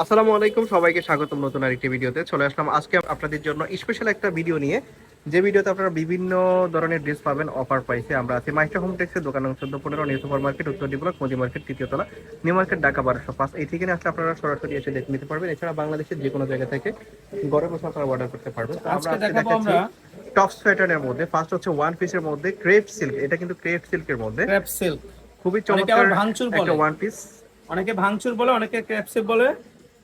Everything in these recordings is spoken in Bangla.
আসসালামু আলাইকুম সবাইকে স্বাগতম নতুন আরেকটি ভিডিওতে। চলে আসলাম আজকে আপনাদের জন্য স্পেশাল একটা ভিডিও নিয়ে। যে ভিডিওতে আপনারা বিভিন্ন ধরনের ড্রেস পাবেন অফার পাইছে আমরা আছি মাইস্টার হোম টেক্সের দোকান চোদ্দ পনেরো নিউ সুপার মার্কেট উত্তর ডিব্লক মোদি মার্কেট তৃতীয় তলা নিউ মার্কেট ঢাকা বারোশো পাঁচ। এই ঠিকানা আসলে আপনারা সরাসরি এসে দেখে নিতে পারবেন। এছাড়া বাংলাদেশের যে কোনো জায়গা থেকে ঘরে বসে আপনারা অর্ডার করতে পারবেন। আমরা দেখাচ্ছি আমরা প্যাটার্নের মধ্যে। ফার্স্ট হচ্ছে ওয়ান পিসের মধ্যে ক্রেপ সিল্ক এটা কিন্তু ক্রেপ সিল্কের মধ্যে। সিল্ক খুবই চমৎকার একটা। ওয়ান পিস অনেকে ভাঙচুর বলে অনেকে ক্র্যাপ সিল্ক বলে।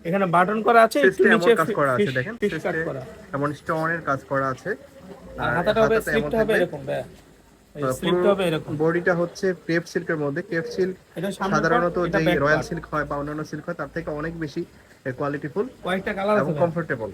এখানে বাটন করা আছে একটু নিচে কাজ করা আছে দেখেন এমন স্টোনের কাজ করা আছে। আর হাতাটা হবে স্লিপটা হবে এরকম বডিটা হচ্ছে ক্রেপ সিল্কের মধ্যে। ক্রেপ সিল্ক সাধারণত যে রয়্যাল সিল্ক হয় বা অন্যান্য সিল্ক হয় তার থেকে অনেক বেশি কোয়ালিটিফুল কয়েকটা কালার এবং কমফোর্টেবল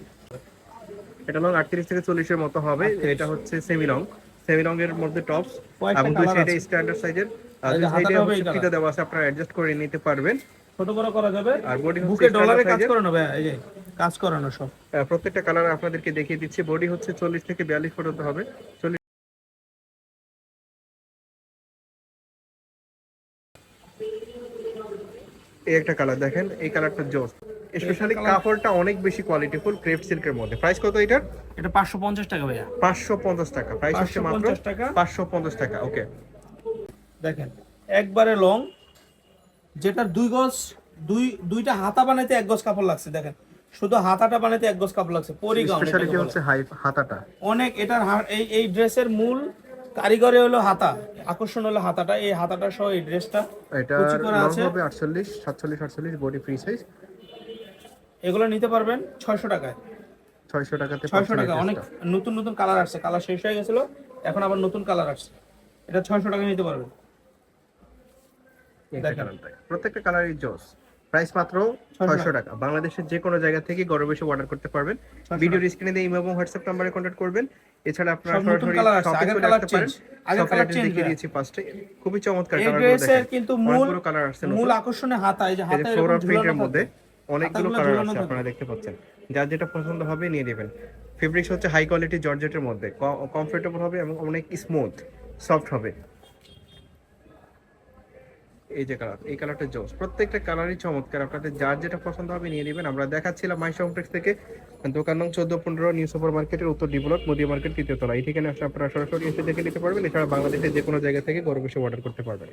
এটা লং আটত্রিশ থেকে চল্লিশের মতো হবে। এটা হচ্ছে সেমি লং সেমি লং এর মধ্যে টপস এবং দুই সাইডে স্ট্যান্ডার্ড সাইজের আর দুই সাইডে ফিতা দেওয়া আছে আপনারা অ্যাডজাস্ট করে নিতে পারবেন। ছোট বড় করা যাবে। আর বডি বুকে ডলারে কাজ করানো ভাই এই যে কাজ করানো সব। প্রত্যেকটা কালার আপনাদেরকে দেখিয়ে দিচ্ছি। বডি হচ্ছে চল্লিশ থেকে বিয়াল্লিশ পর্যন্ত হবে। এই একটা কালার দেখেন এই কালারটা জোস। স্পেশালি কাপড়টা অনেক বেশি কোয়ালিটিফুল ক্রেপ সিল্কের মধ্যে। প্রাইস কত এটার? এটা পাঁচশো পঞ্চাশ টাকা ভাইয়া। পাঁচশো পঞ্চাশ টাকা। প্রাইস হচ্ছে মাত্র 550 টাকা। পাঁচশো পঞ্চাশ টাকা ওকে দেখেন একবারে লং যেটা দুই গজ দুই দুইটা হাতা বানাইতে এক গজ কাপড় লাগছে দেখেন। শুধু হাতাটা বানাইতে এক গজ কাপড় লাগছে পরিগাউন স্পেশালিটি হচ্ছে হাতাটা। অনেক এটার এই এই ড্রেসের মূল কারিগরি হলো হাতা। আকর্ষণ হলো হাতাটা এই হাতাটা সহ এই ড্রেসটা এটা। হবে বডি ফ্রি সাইজ এগুলো নিতে পারবেন ছয়শো টাকায়। ছয়শো টাকাতে ছয়শো পাচ্ছেন এই টাকা অনেক নতুন নতুন কালার আসছে। কালার শেষ হয়ে গেছিল এখন আবার নতুন কালার আসছে। এটা ছয়শো টাকা নিতে পারবেন। প্রত্যেকটা কালারই জোস। প্রাইস মাত্র ছয়শো টাকা। বাংলাদেশের যে কোনো জায়গা থেকে ঘরে বসে অর্ডার করতে পারবেন। ভিডিও স্ক্রিনে দিয়ে ইমো এবং হোয়াটসঅ্যাপ নাম্বারে কন্ট্যাক্ট করবেন। এছাড়া আপনারা সরাসরি colour আসছে, শপে চলে আসতে পারেন। আগের শপের colour দেখিয়ে দিয়েছি ফার্স্টে খুবই চমৎকার ড্রেসের কিন্তু মূল কালার আসছে মূল আকর্ষণে হাতা এই যে এই হাতা ফ্লোরাল প্রিন্টের মধ্যে অনেকগুলো কালার আছে আপনারা দেখতে পাচ্ছেন। যার যেটা পছন্দ হবে নিয়ে নেবেন। ফেব্রিক্স হচ্ছে হাই কোয়ালিটি জর্জেটের মধ্যে। কমফোর্টেবল হবে এবং অনেক স্মুথ সফট হবে। এই যে কালার এই কালারটা জোস। প্রত্যেকটা কালারই চমৎকার। আপনাদের যার যেটা পছন্দ হবে নিয়ে নেবেন। আমরা দেখাচ্ছিলাম মাই কমপ্লেক্স থেকে দোকান নং চোদ্দ পনেরো নিউ সুপার মার্কেটের উত্তর ডিব্লক মোদিয়া মার্কেট, তৃতীয় তলা। এই ঠিকানা আসলে আপনারা সরাসরি এসে দেখে নিতে পারবেন। এছাড়া বাংলাদেশের যে কোনো জায়গা থেকে ঘরে বসে অর্ডার করতে পারবেন।